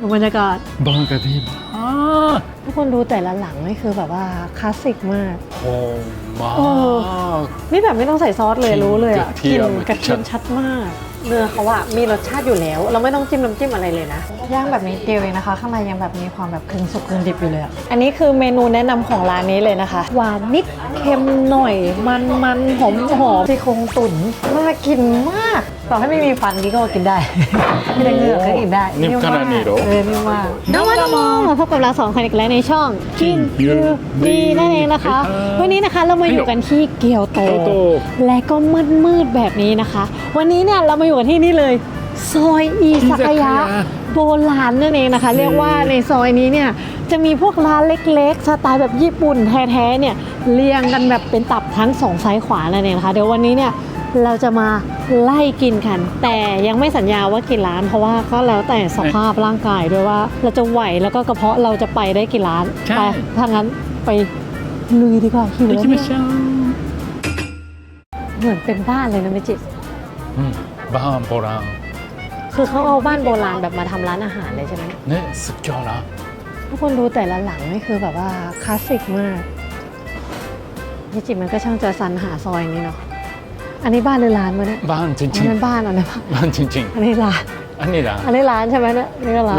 ดูบรรยากาศบรรยากาศดีมากทุกคนดูแต่ละหลังนี่คือแบบว่าคลาสสิกมากหอมมาเอกนี่แบบไม่ต้องใส่ซอสเลยกลิ่นรู้เลยอะกระเทีกลิ่ยนมกระเทียมชัดมาก เนื้อเขาอะมีรสชาติอยู่แล้ว เราไม่ต้องจิ้มน้ำจิ้มอะไรเลยนะ ย่างแบบนี้เดียวเองนะคะ ข้างในยังแบบมีความแบบครึ่งสุกครึ่งดิบอยู่เลยอะอันนี้คือเมนูแนะนำของร้านนี้เลยนะคะ หวานนิดเค็มหน่อย มันมันหอมหอมซี่โครงตุ๋นน่ากินมากต่อให้ไม่มีฟันนี่ก็กินได้ ไม่ได้เหงือกก็กินได้นิ่มขนาดนี้เหรอ เออนิ่มมากน้องมาโมมาพบกับเราสองคนอีกแล้วในช่องกินยูดีนั่นเองนะคะ วันนี้นะคะเรามาอยู่กันที่เกียวโต เกียวโต และก็มืดมืดๆแบบนี้นะคะ วันนี้เนี่ยเรามาอยู่กันที่นี่เลย ซอยอีสักายะ โบราณนั่นเองนะคะ เรียกว่าในซอยนี้เนี่ยจะมีพวกร้านเล็กๆสไตล์แบบญี่ปุ่นแท้ๆเนี่ยเรียงกันแบบเป็นตับทั้งสองซ้ายขวานั่นเองนะคะเดี๋ยววันนี้เนี่ยเราจะมาไล่กินกัน แต่ยังไม่สัญญาว่ากี่ร้าน เพราะว่าก็แล้วแต่สภาพร่างกายด้วยว่า เราจะไหวแล้วก็กระเพาะเราจะไปได้กี่ร้านไปถ้างั้นไปลุยดีกว่าหิวแล้วเหมือนเป็นบ้านเลยนะเมจิบ้านโบราณ คือเขาเอาบ้านโบราณแบบมาทำร้านอาหารเลยใช่ไหมเนี่ยสุดยอดนะทุกคนดูแต่ละหลังนี่คือแบบว่าคลาสสิกมากที่จริงมันก็ช่างจะสรรหาซอยนี้เนาะอันนี้บ้านหรือร้านวะเนี่ยบ้านจริงๆอันนั้นบ้านอันนั้นบ้านจริง ๆ อันนี้ร้านอันนี้ร้านอันนี้ร้านใช่ไหมเนี่ยนี่ก็ร้าน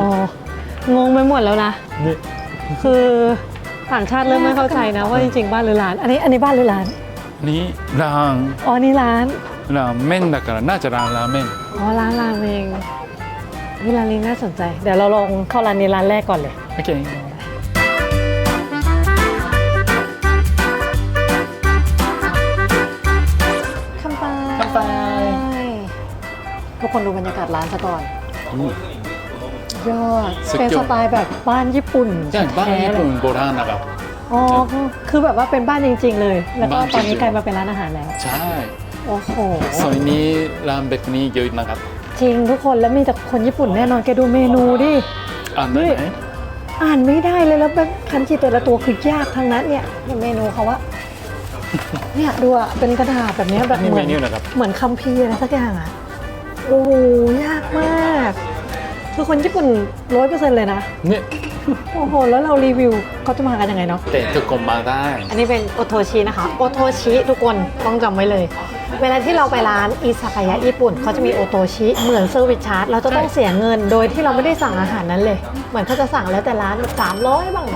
อ๋องงไปหมดแล้วนะคือต่างชาติเริ่มไม่เข้าใจนะว่าจริงๆบ้านหรือร้าน อันนี้อันนี้บ้านหรือร้านนี้ร้านอ๋อนี่ร้านราเม่นะกะน่าจะร้านราเม่น อ๋อร้านราเมงวิร้านนี้น่าสนใจ เดี๋ยวเราลองเข้าร้านนี้ร้านแรกก่อนเลย Okay. คำปาคัมปา ทุกคนดูบรรยากาศร้านซะก่อนยอด เป็นสไตล์แบบบ้านญี่ปุ่น 그냥 แท้ๆเลยณนะครับ.อ๋อ คือแบบว่าเป็นบ้านจริง ๆ เลย แล้วก็ตอนนี้กลายมาเป็นร้านอาหารแล้วใช่. โอ้โห ซอยนี้ร้านเบเกอรี่เยอะนะครับจริงทุกคนแล้วมีแต่คนญี่ปุ่นแน่นอนแกดูเมนูดิ อ่านได้ไหมอ่านไม่ได้เลยแล้วแบบคันจิแต่ละตัวคือยากทั้งนั้นเนี่ยเนี่ยเมนูเขาว่า เนี่ยดูอะเป็นกระดาษแบบเนี้ยแบบนี่เหเมมือนนูนะครับ เหมือนคัมภีร์อะไรสักอย่างอะโอ้โหยากมาก คือคนญี่ปุ่นร้อยเปอร์เซ็นต์เลยนะ เนี่ย โอ้โห แล้วเรารีวิวเขาจะมากันยังไงเนาะแต่ทุกคนมาได้ อันนี้เป็นโอโทชินะคะ โอโทชิทุกคนต้องจำไว้เลย เวลาที่เราไปร้านอิซากายะญี่ปุ่นเขาจะมีโอโทชิเหมือนเซอร์วิสชาร์จเราจะต้องเสียเงินโดยที่เราไม่ได้สั่งอาหารนั้นเลย เหมือนเขาจะสั่งแล้วแต่ร้านแบบ300บ้าง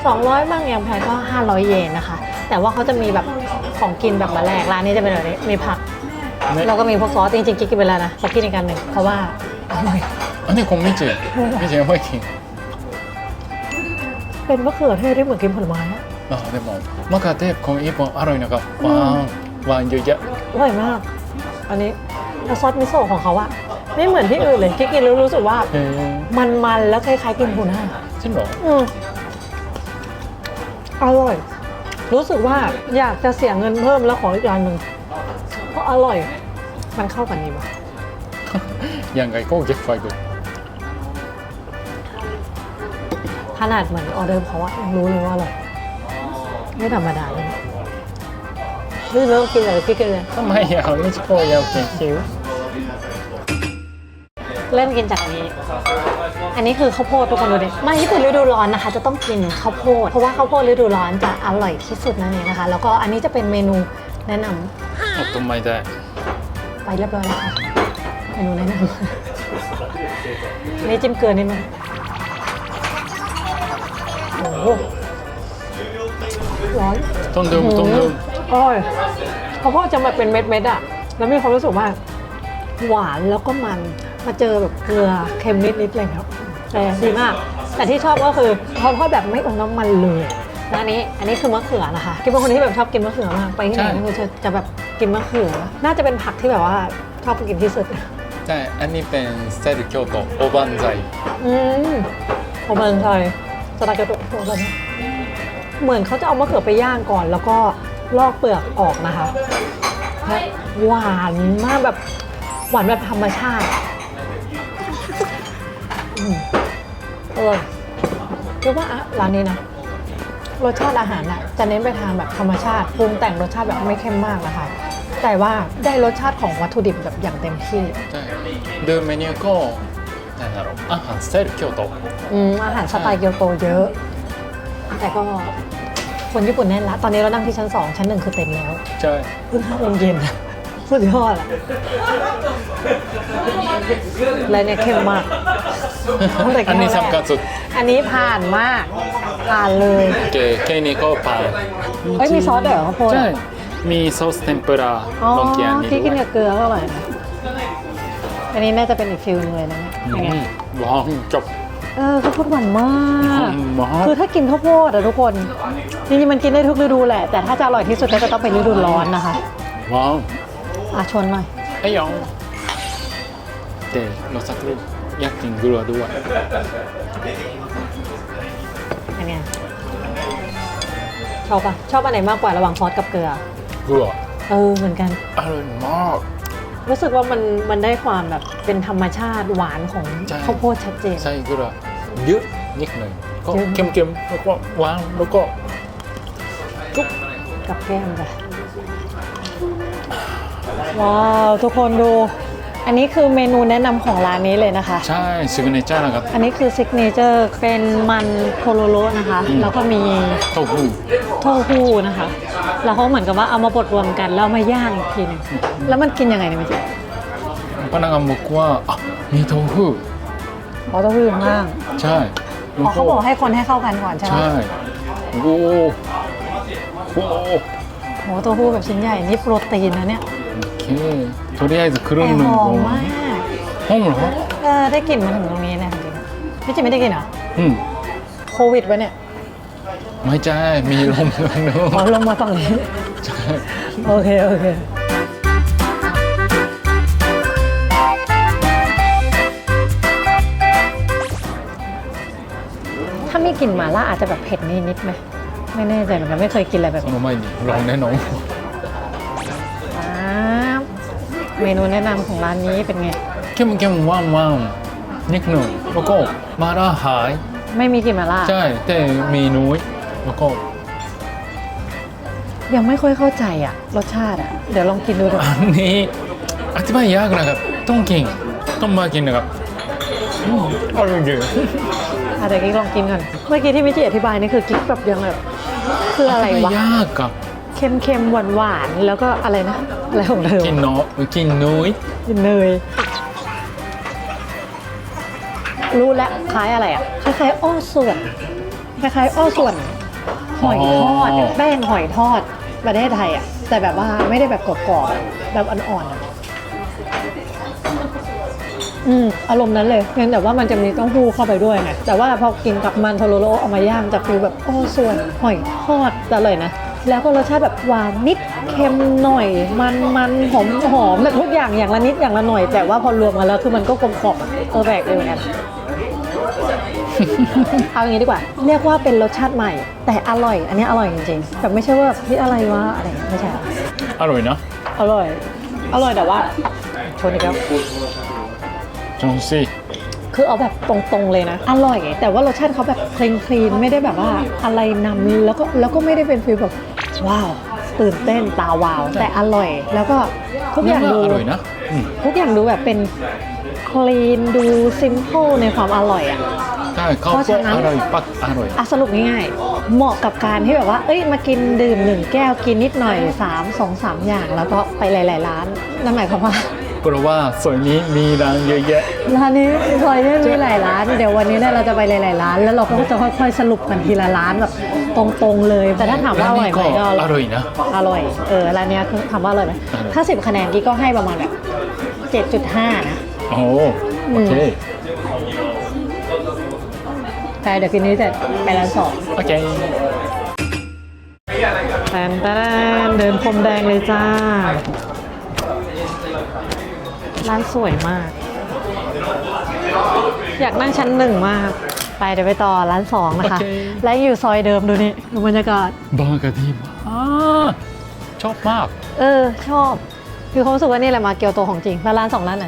200บ้างอย่างแพงก็ 500 เยนนะคะ แต่ว่าเขาจะมีแบบของกินแบบมาแลกร้านนี้จะเป็นแบบนี้มีผักねแล้วก็มีพวกซอสจริงๆกิ๊กกินไปแล้วนะเขากินอีกกันหนึ่งเพราะว่าอร่อย อันนี้ของมิจิมิจิยังไม่กิน เป็นมะเขือเทศได้เหมือนกินผลไม้อะอ่บอกมะเขือเทศของญี่ปุ่นอร่อยนะครับหวานหวานเยอะแยะอร่อยมาก อันนี้ซอสมิโซะของเขาอะไม่เหมือนที่อื่นเลยที่กินแล้วรู้สึกว่ามันมันแล้วคล้ายๆกินทูน่าจริงหออืมอร่อย รู้สึกว่าอยากจะเสียเงินเพิ่มแล้วขออีกจานหนึ่งเพราะอร่อย มันเข้ากันดีว่ะยังไงก็เก็บไฟกู ขนาดเหมือนออเดอร์เพราะว่ารู้เลยว่าอร่อยไม่ธรรมดาเลยนี่ไม่ต้อกินอะไรพี่กินเลยทำไมอะไม่ชอบยาวเขียนคิ้วเริ่มกินจากนนี้ อันนี้คือข้าวโพดทุกคนดูดิ มาญี่ปุ่นฤดูร้อนนะคะ จะต้องกินข้าวโพด เพราะว่าข้าวโพดฤดูร้อนจะอร่อยที่สุดนั่นเองนะคะ แล้วก็อันนี้จะเป็นเมนูแนะนำทำไมได้ ไปเรียบร้อยแล้วค่ะ เมนูแนะนำนี่จิ้มเกลือนิดนึง ร้อน ต้นเดมต้นเดิมอร่อยเพราพ่อจะมาเป็นเม็ดๆอะแล้วมีความรู้สึกว่า หวานแล้วก็มัน มาเจอแบบเกลือเค็มนิดๆเลยครับแต่ดีมาก แต่ที่ชอบก็คือเขาทอดแบบไม่อมน้ำมันเลยแล้อันนี้ อันนี้คือมะเขือนะคะกิ๊บเป็นคนที่แบบชอบกินมะเขือมาก ไปที่ไหนก็จะจะแบบกินมะเขือ น่าจะเป็นผักที่แบบว่าชอบกินที่สุด ใช่ อันนี้เป็นสไตล์เกียวโตโอบันไซอืมโอเบอร์ซ สไตล์เกียวโตโอเบิร์นเหมือนเขาจะเอามะเขือไปย่างก่อน แล้วก็ลอกเปลือกออกนะคะและหวานมากแบบหวานแบบธรรมชาติอืมออเรียกว่าร้านนี้นะรสชาติอาหารน่ะจะเน้นไปทางแบบธรรมชาติปรุงแต่งรสชาติแบบไม่เข้มมากนะคะ แต่ว่าได้รสชาติของวัตถุดิบแบบอย่างเต็มที่ ใช่ดูเมนูก็ なんだろうアンハンスタイル京都 อืมอาหารสไตล์เกียวโตเยอะ แต่ก็คนญี่ปุ่นแน่นละ ตอนนี้เรานั่งที่ชั้น 2 ชั้นหนึ่งคือเต็มแล้ว ใช่ เพิ่งห้าโมงเย็นสุดยอดอะและเนี่ยเข้มมากแต่ อันนี้ แค่แรก สำคัญสุด อันนี้ผ่านมาก ผ่านเลย โอเคแค่นี้ก็ผ่าน เอ้ยมีซอสด้วยเหรอข้าวโพดอะ ใช่มีซอสเทมปุระ อ๋อ ลองกินอันนี้ ที่กิน ด้ว กับเกลือก็อร่อยนะ อันนี้น่าจะเป็นอีกฟิลนึงเลยนะเนี่ยเป็นไงอืมหวานจบเออข้าวโพดหวานมาก หวานมาก คือถ้ากินข้าวโพดอะทุกคนจริงๆมันกินได้ทุกฤดูแหละ แต่ถ้าจะอร่อยที่สุดก็จะต้องเป็นฤดูร้อนนะคะว้าวอะชนหน่อย ไอ้ยองเดรสสักรูปอยากกินเกลือด้วย อันเนี้ยชอบปะชอบอันไหนมากกว่าระหว่างซอสกับเกลือ เกลือเออเหมือนกัน อร่อยมาก รู้สึกว่ามันมันได้ความแบบเป็นธรรมชาติหวานของใช่ ข้าวโพดชัดเจนใส่เกลือเยอะนิดหนึ่งก็เยอะ เค็มๆแล้วก็หวานแล้วก็จุ๊บกับแก้มจ้ะว้าวทุกคนดู อันนี้คือเมนูแนะนำของร้านนี้เลยนะคะ ใช่ซิกเนเจอร์นะครับ อันนี้คือซิกเนเจอร์เป็นมันโคโรโรนะคะ อืม แล้วก็มีเต้าหู้ โทฟูนะคะ แล้วเขาเหมือนกับว่าเอามาบดรวมกันแล้วมาย่างอีกทีหนึงแล้วมันกินยังไงเนี่ยมันจะ 바나나 먹고 와. 아, 미더 후. อ๋อเต้าหู้อยู่ข้างล่ากใช่เขาบอกให้คนให้เข้ากันก่อนใช่ไหม 잘. 오. 오. โหเต้าหู้แบบชิ้นใหญ่นี่โปรตีนนะเนี่ยโอเคทุเรี.ยนจะ서รึ่งหนึ่งหอม.มากหอม?เหออได้กลิ่นมาถึงตรงนี้เลยจริงๆพี่จิมไม่ได้กินเหรออืม.โควิดวะเนี่ย ไม่ใช่มีลมทางนู้น ขอลงมาฝั่งนี้ โอเค โอเค ถ้ามีกลิ่นหมาล่าอาจจะแบบเผ็ดนิดนิดไหม ไม่แน่ใจเหมือนกันไม่เคยกินอะไรแบบนี้ ไม่ลองแน่นอนครับเมนูแนะนำของร้านนี้เป็นไง เข้มเข้มว่างว่างนิดหนึ่งแล้วก็มาล่าหาย ไม่มีกลิ่นหม่าล่า ใช่แต่มีน้อยแล้วก็ยังไม่ค่อยเข้าใจอะรสชาติอะเดี๋ยวลองกินดูเถอะอันนี้อธิบายยากนะครับต้องกินต้องมากินนะครับอืมอร่อยจริงอะเดี๋ยวกิ๊กลองกินก่อนเมื่อกี้ที่มิจิอธิบายนี่คือกิ๊กแบบยังแบบคืออะไรธิบายวะ ยากอะเค็มเค็มหวานหวานๆแล้วก็อะไรนะอะไรของเธอกินน้อยกินน้อยกินเนย รู้แล้วคล้ายอะไรอะคล้ายๆอ้อส่วนคล้ายๆอ้อส่วน หอยทอดแป้งหอยทอดประเทศไทยอะแต่แบบว่าไม่ได้แบบกรอบๆอะแบบอ่อนๆอะอืมอารมณ์นั้นเลยเพียงแต่ว่ามันจะมีเต้าหู้เข้าไปด้วยไงแต่ว่าพอกินกับมันโทโรโรเอามาย่างจะฟีลแบบอ้อส่วน หอยทอดจะเลยนะ แล้วก็รสชาติแบบหวานนิดเค็มหน่อย มันมันหอมหอมแบบทุกอย่างอย่างละนิดอย่างละหน่อย แต่ว่าพอรวมกันแล้วคือมันก็กลมกล่อมเออแปลกเลยเหมือนกัน เอาอย่างนี้ดีกว่า เรียกว่าเป็นรสชาติใหม่ แต่อร่อย อันนี้อร่อยจริงๆแบบไม่ใช่ว่าพี่อะไรวะอะไรอย่างเงี้ยไม่ใช่อร่อยนะอร่อย อร่อยแต่ว่าชนอีกแล้วจงซี่คือเอาแบบตรงๆเลยนะ อร่อย แต่ว่ารสชาติเขาแบบคลีนคลีนไม่ได้แบบว่าอะไรนำแล้วก็แล้วก็ไม่ได้เป็นฟีลแบบว้าวตื่นเต้นตาวาว แต่อร่อย แล้วก็ทุกอย่างดูอร่อยนะอืมทุกอย่างดูแบบเป็นคลีนดูซิมเ l ิลในความอร่อยอะ ใช่ข้าวเพราะโพฉะดนั้นอร่อยปักอร่อย อะสรุปง่ายๆ เหมาะกับการที่แบบว่า เอ้ยมากินดื่มหนึ่งแก้วกินนิดหน่อย3 2 3 อย่าง แล้วก็ไปหลาย ๆ ร้านนั่นหมายความว่าเพราะว่าส่วนนี้มีร้านเยอะแยะร้านนี้ซอยนี้มีหลายร้าน เดี๋ยววันนี้เนี่ยเราจะไปหลายๆร้าน แล้วเราก็จะค่อยๆสรุปกันทีละร้านแบบตรงๆเลย แต่ถ้าถามว่าอร่อยไหมก็อร่อยนะ อร่อย เออร้านเนี้ยคือถามว่าอร่อยไหมอร่อยถ้า10คะแนนกี้ก็ให้ประมาณแบบ7.5นะโอ้โอเค แต่เดี๋ยวกินนี้เสร็จไปร้านสองโอเคแตนแตนเดินพรมแดงเลยจ้า ร้านสวยมาก อยากนั่งชั้นหนึ่งมาก ไปเดี๋ยวไปต่อร้านสองนะคะโอเคและอยู่ซอยเดิมดูนี่ดูบรรยากาศบรรยากาศดีมากชอบมาก เออ ชอบคือเขามรู้สึกว่านี่แหละมาเกียวโตของจริงแล้วร้านสองร้านไหน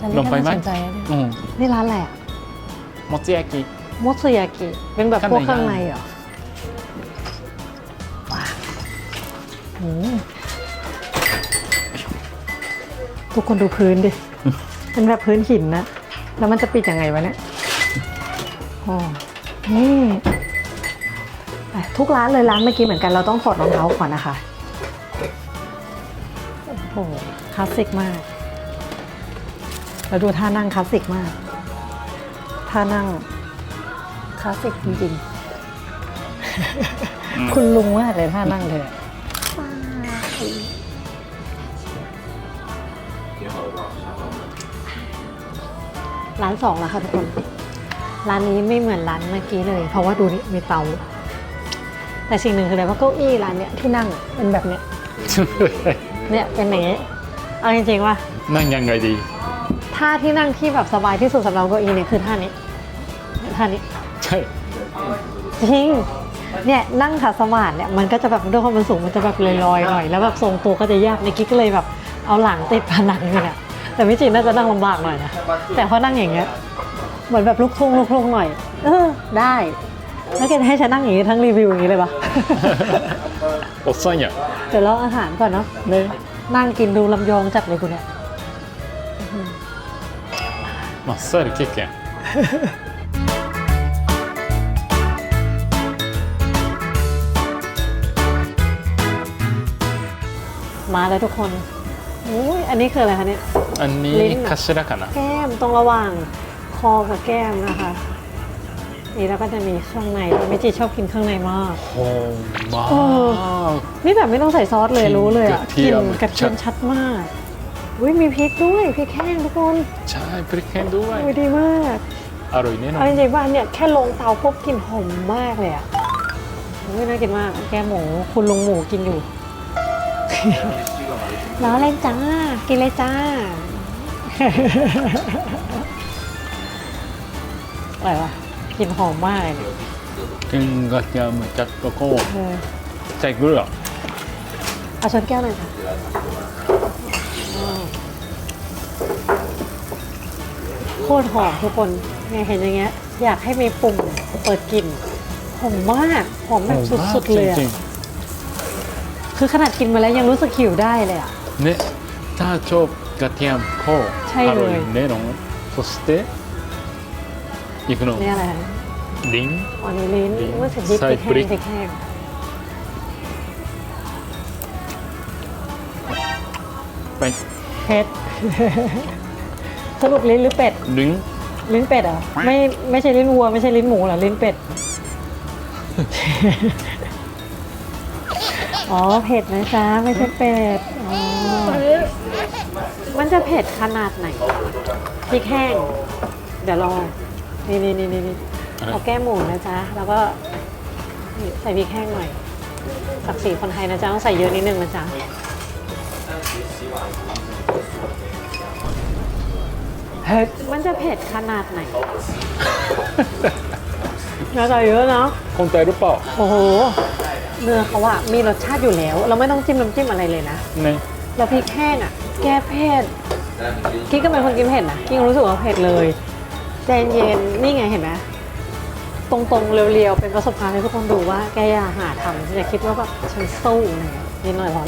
อันนี้ลงไปไหมก็น่าสนใจนะเนี่ยอืมนี่ร้านอะไรอะมอตสึยากิ มดสึยากิ เป็นแบบพวกเครื่องในเหรอว้าวอืมทุกคนดูพื้นดิ เป็นแบบพื้นหินนะ แล้วมันจะปิดยังไงวะเนี่ยอ๋อนี่อะทุกร้านเลยร้านเมื่อกี้เหมือนกันเราต้องถอดรองเท้าก่อนนะคะ โอ้โหคลาสสิกมากแล้วดูท่านั่งคลาสสิกมาก ท่านั่ง คลาสสิกจริงๆ คุณลุงมากเลยท่านั่งเลยอะร้านสองแล้วค่ะทุกคน ร้านนี้ไม่เหมือนร้านเมื่อกี้เลย เพราะว่าดูนี่มีเตา แต่สิ่งหนึ่งคืออะไรว่าเก้าอี้ร้านเนี้ยที่นั่งเป็นแบบเนี้ย เนี่ยเป็นอย่างนี้ เอาจริงๆว่า นั่งยังไงดี ท่าที่นั่งที่แบบสบายที่สุดสำหรับเก้าอี้เนี่ยคือท่านี้ท่านี้ใช่จริงเนี่ยนั่งขาสมาธิเนี่ยมันก็จะแบบด้วยความมันสูงมันจะแบบลอยๆหน่อยแล้วแบบทรงตัวก็จะยากในกิ๊กก็เลยแบบเอาหลังติดผนังอยู่เนี่ยแต่ไม่จริงน่าจะนั่งลำบากหน่อยนะแต่พอนั่งอย่างเงี้ยเหมือนแบบลุกทุ่งลุกทุ่งหน่อย เออได้แล้วแกให้ฉันนั่งอย่างนี้ทั้งรีวิวอย่างนี้เลยปะโอ้ซ่นี่ยเดี๋ยวเราอาหารก่อนเนาะเนี่ยนั่งกินดูลำยองจัดเลยกูเนี่ยมาเซอร์กิ๊กเนี่ย มาแล้วทุกคนอุ้ยอันนี้คืออะไรคะเนี่ย อันนี้ลิ้นอคัชระกะนะแก้มตรงระหว่างคอกับแก้มนะคะ นี่แล้วก็จะมีข้างในเมจิชอบกินข้างในมาก หอมมากนี่แบบไม่ต้องใส่ซอสเลยรู้เลยอะกลิ่นกระเทียมชัดมากอุ้ยมีพริกด้วยพริกแห้งทุกคนใช่พริกแห้งด้วยอุ้ยดีมากอร่อยแน่นอนเอาจริงๆว่าเนี่ยแค่ลงเตาพบกลิ่นหอมมากเลยอะอุ้น่ากินมากแกหมูคุณลงหมูกินอยู่ ล้อเล่นจ้า กินเลยจ้าอะไรวะกลิ่นหอมมากเลยเนี่ยกินกระเทียมจัดแล้วก็เออใส่เกลือเอาช้อนแก้วหน่อยค่ะอืมโคตรหอมทุกคนเนี่ยเห็นอย่างเงี้ย อยากให้มีปุ่มเปิดกลิ่นหอมมาก หอมแบบสุดๆเลยอะ จริง คือขนาดกินมาแล้วยังรู้สึกหิวได้เลยอ่ะ ๆねถ้าชอบกระเทียมก็ ใช่ อ เลย ร่อยแน่นอนそしてอีกหนึ่ง นี่อะไรคะ ลิ้น อันนี้ลิ้น ลิ้น เมื่อถึงพริก ใส่ พริกแห้ง พริก พริกแห้ง ไป เผ็ด สรุปลิ้นหรือเป็ด ลิ้น ลิ้นเป็ดเหรอ่ะไม่ไม่ใช่ลิ้นวัว ไม่ใช่ลิ้นหมูเหรอลิ้นเป็ด อ๋อเผ็ดนะจ๊ะไม่ใช่เป็ดอ๋อมันจะเผ็ดขนาดไหนพริกแห้ง เดี๋ยวลองนี่นี่นี่นี่นี่เอาแก้มหมูนะจ๊ะแล้วก็นี่ใส่พริกแห้งหน่อยศักดิ์ศรีคนไทยนะจ๊ะต้องใส่เยอะนิดนึงนะจ๊ะเผ็ดมันจะเผ็ดขนาดไหนน่าจะเยอะเนาะคนไทยหรือเปล่าโอ้โห เนื้อเขาอะมีรสชาติอยู่แล้ว เราไม่ต้องจิ้มน้ำจิ้มอะไรเลยนะเราพริกแห้งอะแก้เผ็ดกิ๊ก็เป็นคนกินเผ็ดนะกิ๊รู้สึกว่าเผ็ดเลยใจเย็นนี่ไงเห็นไหมตรงๆ เรียวๆ เป็นประสบการณ์ให้ทุกคนดูว่าแกอย่าหาทำอย่าคิดว่าแบบฉันสู้เงี้ยนิดหน่อยพอล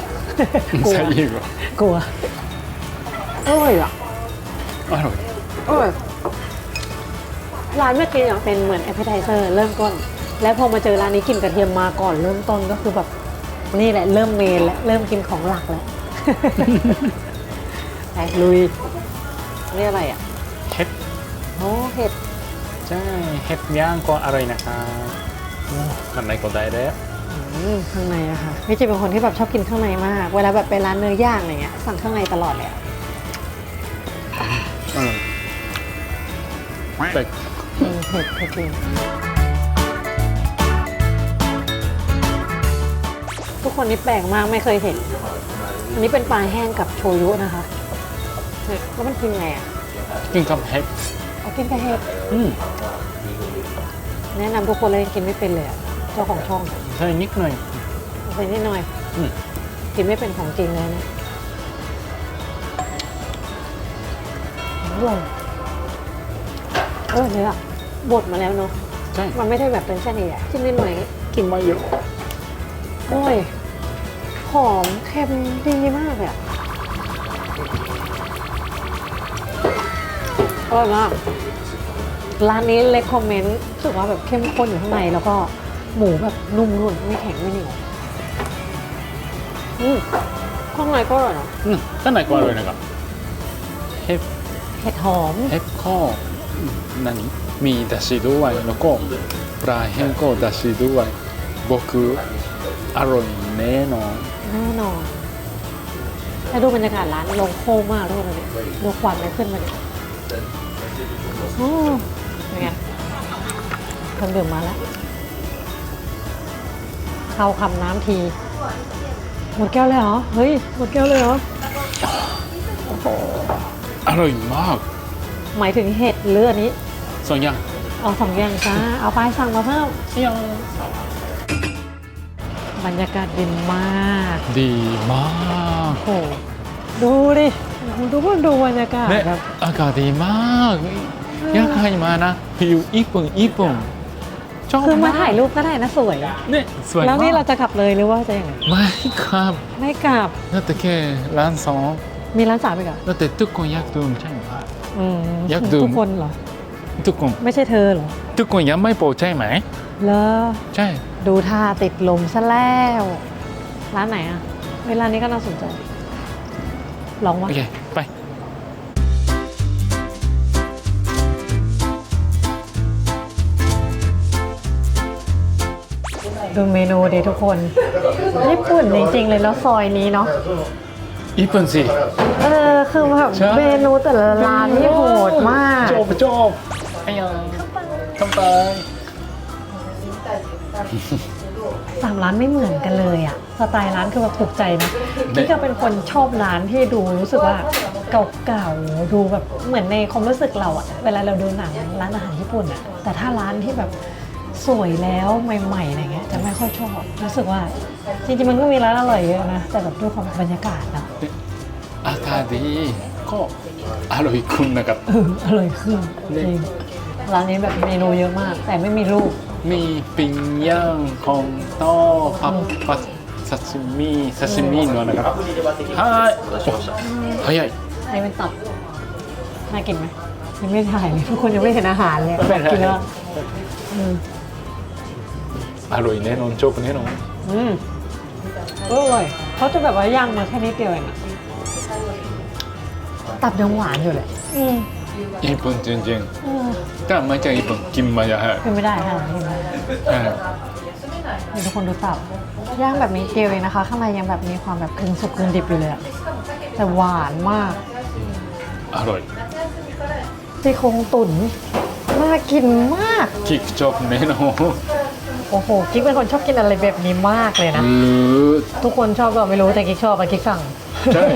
กลัวใช่อีกเหรอกลัวอร่อยอะอร่อยอร่อยร้านเมื่อกี้อย่าเป็นเหมือนแอปเปอร์ไทเซอร์เริ่มต้น แล้วพอมาเจอร้านนี้กลินกระเทียมมาก่อนเริ่มต้นก็คือแบบนี่แหละเริ่มเมนแล้วเริ่มกินของหลักแล้ว ไปลุยนี่อะไรอะเห็ดโอ้เห็ดใช่เห็ดย่างก็อร่อยนะครับข้างในก็ได้แล้วอืมข้างในอะค่ะพี่จิเป็นคนที่แบบชอบกินข้างในมาก เวลาแบบไปร้านเนื้อย่างอะไรเงี้ยสั่งข้างในตลอดเลยอะอร่อยแต่อืมเผ็ดเผ็ดจริง ทุกคนนี่แปลกมากไม่เคยเห็น อันนี้เป็นปลาแห้งกับโชยุนะคะเนี่ยแล้วมันกินไงอะกินกับเห็ดเอากินกับเห็ดอืมแนะนำทุกคนเลยกินไม่เป็นเลยอะเจ้าของช่องใช่นิดหน่อยเอาไปนิดหน่อยอืมกินไม่เป็นของจริงเลยนะอร่อยเออเนี่ยบดมาแล้วเนาะใช่มันไม่ได้แบบเป็นเส้นใหญ่ๆจิ้มนิดหน่อยกินมาเยอะ โอ้ยหอมเค็มดีมากเลยอะ อร่อยมาก ร้านนี้เลคคอมเมนต์รู้สึกว่าแบบเข้มข้นอยู่ข้างใน แล้วก็หมูแบบนุ่มนุ่นไม่แข็งไม่เหนียวอืมข้างในก็อร่อยเนอะ うんかなりこれなんかヘ เห็ดหอม ヘコ何มีだしด้วยแล้วก็ปลาแห้งก็だしด้วย僕 อร่อยแน่นอนแน่นอนแล้วดูบรรยากาศร้านลงโค้งมากทุกคนเลยดูควันมันขึ้นมาเนี่ยโอ้เป็นไงเครื่องดื่มมาแล้วเข้าคำน้ำที หมดแก้วเลยเหรอ เฮ้ย หมดแก้วเลยเหรออร่อยมาก หมายถึงเห็ดหรืออันนี้ สองอย่าง เอาสองอย่างจ้า เอาไปสั่งมาเพิ่มยัง บรรยากาศดีมาก ดีมากโอ้โหดูดิดูพวกดูบรรยากาศครับ อากาศดีมากอยากให้มานะพิวอีปุ่งอีปุ่งชอบคือมาถ่ายรูปก็ได้นะสวย เนี่ยสวยแล้วนี่เราจะกลับเลยหรือว่าจะยังไงไม่กลับไม่กลับ นั่นแต่แค่ร้านสองมีร้านสามอีกเหรอนั่นแต่ทุกคนอยากดูใช่ไหม อืมอยากดื่ทุกคนเหรอ ทุกคนไม่ใช่เธอเหรอทุกคนยังไม่โปรใช่ไหม เลอใช่ ดูท่าติดลมซะแล้ว ร้านไหนอะเวลานี้ก็น่าสนใจ ลองวะ โอเค ไป ดูเมนูดิทุกคน ญี่ปุ่นจริงๆเลยแล้วซอยนี้เนาะ ญี่ปุ่นสิ เออ คือแบบใช่ เมนูแต่ละร้านนี่โหดมาก จบจบไอ้ยังคำไป สามร้านไม่เหมือนกันเลยอะสไตล์ร้านคือแบบถูกใจนะนี่ก็เป็นคนชอบร้านที่ดูรู้สึกว่าเก่าๆดูแบบเหมือนในความรู้สึกเราอะเวลาเราดูหนังร้านอาหารญี่ปุ่นอะแต่ถ้าร้านที่แบบสวยแล้วใหม่ๆอะไรเงี้ยจะไม่ค่อยชอบรู้สึกว่าจริงๆมันก็มีร้านอร่อยเยอะนะแต่แบบด้วยความบรรยากาศเนาะอากาศดีก็อร่อยคุณนะครับเอออร่อยขึ้นจริงร้านนี้แบบเมนูเยอะมาก แต่ไม่มีรูป มีปิ้งย่างของโต้ผักผัดซาชิมิซาชิมิのนะครับはいお早い อันนี้เป็นตับน่ากินไหมยังไม่ถ่ายเลยทุกคนยังไม่เห็นอาหารเลย ไม่เป็นไร กินแล้วอืม อร่อยแน่นอนจบแน่นอน อืมอร่อยเขาจะแบบว่าย่างมาแค่นิดเดียวเองอะตับยังหวานอยู่เลย อืม ญี่ปุ่นจริงเออๆถ้าไม่ใช่ญี่ปุ่นกินมาจะให้กินไม่ได้ค่ะกินไม่ได้ใช่เดี๋ยวทุกคนดูตับย่างแบบนี้เดียวเองนะคะ ข้างในยังแบบมีความแบบครึ่งสุกครึ่งดิบอยู่เลยอะแต่หวานมาก อร่อยซี่โครงตุ๋นน่ากินมากคิกจบแน่นอนโอ้โหกิ๊กเป็นคนชอบกินอะไรแบบนี้มากเลยนะหรือทุกคนชอบก็ไม่รู้แต่กิ๊กชอบอะกิ๊กสั่งใช่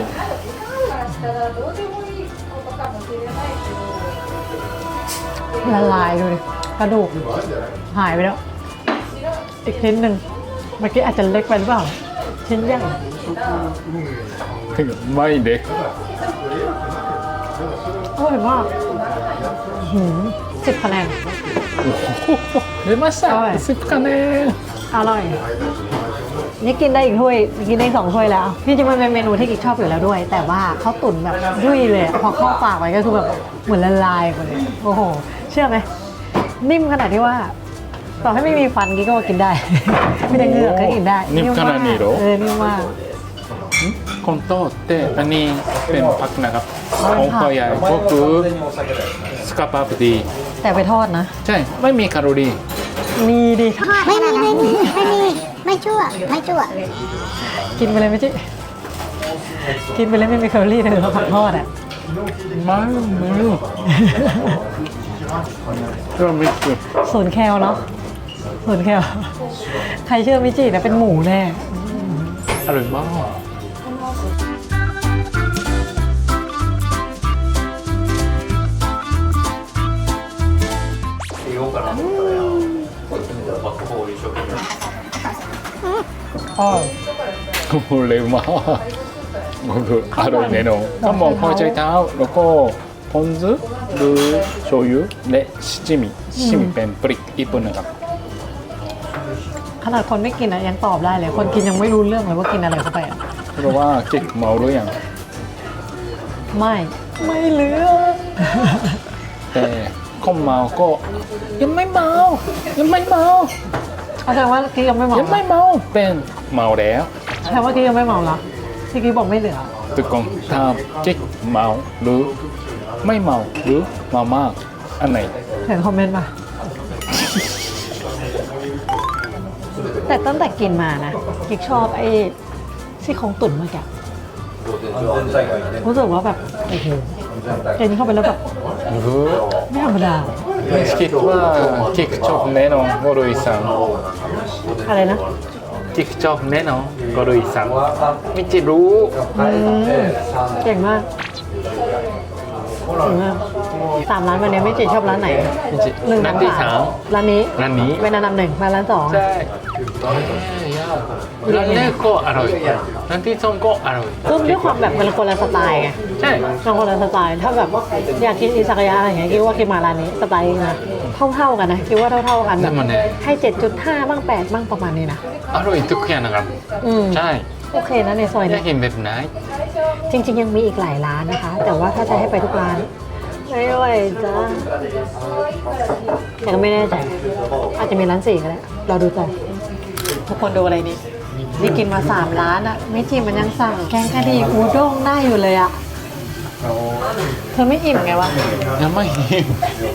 ละลายดูดิกระดูกหายไปแล้ว อีกชิ้นหนึ่งเมื่อกี้อาจจะเล็กไปหรือเปล่า ชิ้นใหญ่ไม่เด็กอร่อยมากสิบคะแนนเดมาสักสิบคะแนนอร่อย นี่กินได้อีกถ้วย กินได้สองถ้วยแล้ว พี่จะมันเป็นเมนูที่กิ๊กชอบอยู่แล้วด้วย แต่ว่าเขาตุ๋นแบบยุ่ยเลย พอเข้าปากไปก็คือแบบเหมือนละลายหมดเลย โอ้โห เชื่อไหม นิ่มขนาดที่ว่า ต่อให้ไม่มีฟันกิ๊กก็กินได้ ไม่ได้เหงือกก็กินได้นิ่มขนาดนี้เหรอ เออนิ่มมากคอนโต้เต้อันนี้เป็นผักนะครับอ๋อเป็นผักองค์ใหญ่พวกคือสกับปาปดี แต่ไปทอดนะ ใช่ ไม่มีแคลอรี่ มีดิไม่มีไม่มีไม่มีไม่ชั่วไม่ชั่ว กินไปเลยไหมจิกินไปเลยไม่มีแคลอรี่เลยผักทอดอะไม่ไม่ ก็ไม่คือศูนย์แคลเนาะศูนย์แคลใครเชื่อมิจินะเป็นหมูแน่อร่อยมากอ๋อเร็วมากก็คืออร่อยแน่นอนข้าวหมกหัวใจเท้าแล้วก็พอนซุ หรือโชยุและชิจิมิชิจิมิเป็นพริกญี่ปุ่นนะครับขนาดคนไม่กินอะยังตอบได้เลย คนกินยังไม่รู้เรื่องเลยว่ากินอะไรเข้าไปอะเพราะว่าเก๊กเมาหรือยังไม่ ไม่เหลือแต่คนเมาก็ยังไม่เมายังไม่เมาแสดงว่ากิ๊กยังไม่เมายังไม่เมาเป็นเมาแล้วแสดงว่ากิ๊กยังไม่เมาเหรอที่กิ๊กบอกไม่เหลือทุกคนถ้ากิ๊กเมาหรือ ไม่เมาหรือเมามาก อันไหน เห็นคอมเมนต์มาแต่ตั้งแต่กินมานะกิ๊กชอบไอ้ซี่โครงตุ๋นเมื่อกี้รู้สึกว่าแบบโอ้โหเจนนี้เข้าไปแล้วแบบหรือไม่ธรรมดาคิดว่ากิ๊กชอบแน่นอนวรุยซังอะไรนะกิ๊กชอบแน่นอนวรุยซังไม่จิรู้อืมเก่งมาก เก่งมากสามร้านวันนี้ไม่จีชอบร้านไหนไม่จิหนึ่งนั่นที่สามร้านนี้ร้านนี้เป็นอันดับหนึ่งมาร้านสองใช่ร้านแรกก็อร่อยร้านที่สองก็อร่อยซึ่งด้วยความแบบมันคนละสไตล์ไงใช่มันคนละสไตล์ถ้าแบบอยากกินอิซากายะอะไรอย่างเงี้ยคิดว่ากินมาร้านนี้สไตล์นี้นะเท่าๆกันนะคิดว่าเท่าๆกันแบแต่บมันเนี่ยให้7.5บ้าง8บ้างประมาณนี้นะอร่อยทุกอย่างนะครับอืมใช่ โอเคนะในซอยอยาเนี้กยกินแบบไหนจริง ๆ ยังมีอีกหลายร้านนะคะ แต่ว่าถ้าจะให้ไปทุกร้าน ไม่ไหวจ้าแต่ก็ไม่แน่ใจอาจจะมีร้านสี่ก็ได้เราดูกันทุกคนดูอะไรนี่นี่กินมาสามร้านอะไม่จิมมันยังสั่งแกงกะหรี่อูด้งได้อยู่เลยอะเธอไม่อิ่มไงวะยังไม่หิว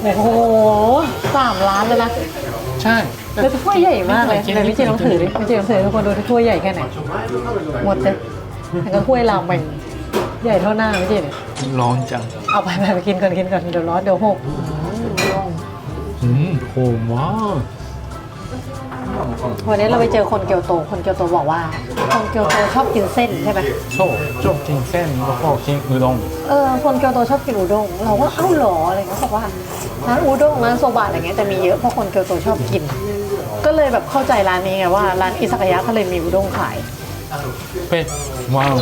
โอ้โหสามร้านเลยนะ ใช่แล้วถ้วยใหญ่มากเลยไหนพี่จีลองถือดิพี่จีลองถือให้ทุกคนดูที่ถ้วยใหญ่แค่ไหนหมดเลยแต่ก็ถ้วยรามไปใหญ่เท่าหน้าพี่จีเนี่ยร้อนจัง เอาไปไปไปกินก่อนกินก่อนเดี๋ยวร้อนเดี๋ยวหกอืมโหมากวันนี้เราไปเจอคนเกียวโต คนเกียวโตบอกว่า คนเกียวโตชอบกินเส้นใช่ไหมชอบชอบกินเส้นแล้วก็กินอุด้ง เออ คนเกียวโตชอบกินอุด้ง เราว่าเอ้าเหรออะไรเงี้ยเขาบอกว่า ร้านอุด้งร้านโซบะอะไรเงี้ยจะมีเยอะเพราะคนเกียวโตชอบกิน ก็เลยแบบเข้าใจร้านนี้ไงว่าร้านอิซากายะเขาเลยมีอุด้งขายเป็ดว้าว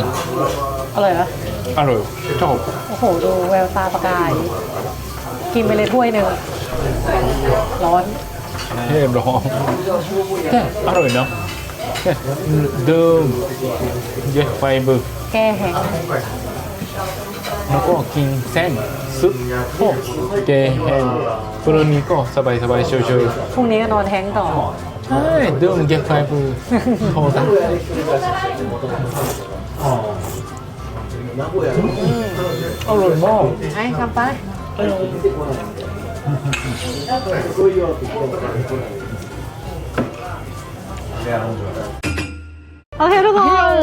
อร่อยปะอร่อยชอบโอ้โหดูแววตาประกาย กินไปเลยถ้วยหนึ่งร้อนเรียบร้อยแต่อร่อยนะแต่เดิมเยอะไฟเบอร์แก้แห้ง แล้วก็กินเส้นซุปโอ้แกแห้งพรุ่งนี้ก็สบายสบายๆชิวพรุ่งนี้ก็นอนแท้งต่อๆใช่เดิมเยอะไฟเบอร์โทษนะอร่อยมากไอ้คำไปโอเคทุกคน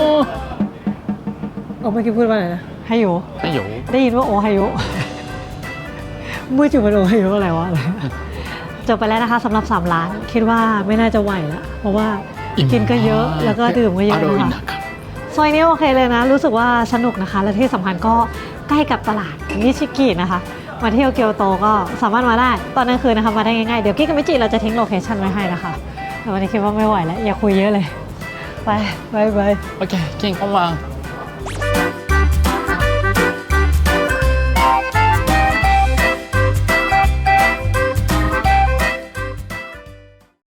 โอ้เมื่อกี้พูดว่าอะไรนะ ไฮโยให้อยู่ได้ยินว่าโอไฮโยเมื่อจุมันโอไฮโยอะไรวะอะไรจบไปแล้วนะคะสำหรับ3ร้าน คิดว่าไม่น่าจะไหวแล้วเพราะว่ากินก็เยอะแล้วก็ดื่มก็เยอะร่อยนะคะนะครับซอยนี้โอเคเลยนะ รู้สึกว่าสนุกนะคะ และที่สำคัญก็ใกล้กับตลาดนิชิกินะคะมาเที่ยวเกียวโตก็สามารถมาได้ ตอนกลางคืนนะคะมาได้ง่ายๆ เดี๋ยวกิ๊กกับมิจิเราจะทิ้งโลเคชั่นไว้ให้นะคะแต่วันนี้คิดว่าไม่ไหวแล้ว อย่าคุยเยอะเลย ไปบายบายโอเคกินเข้ามา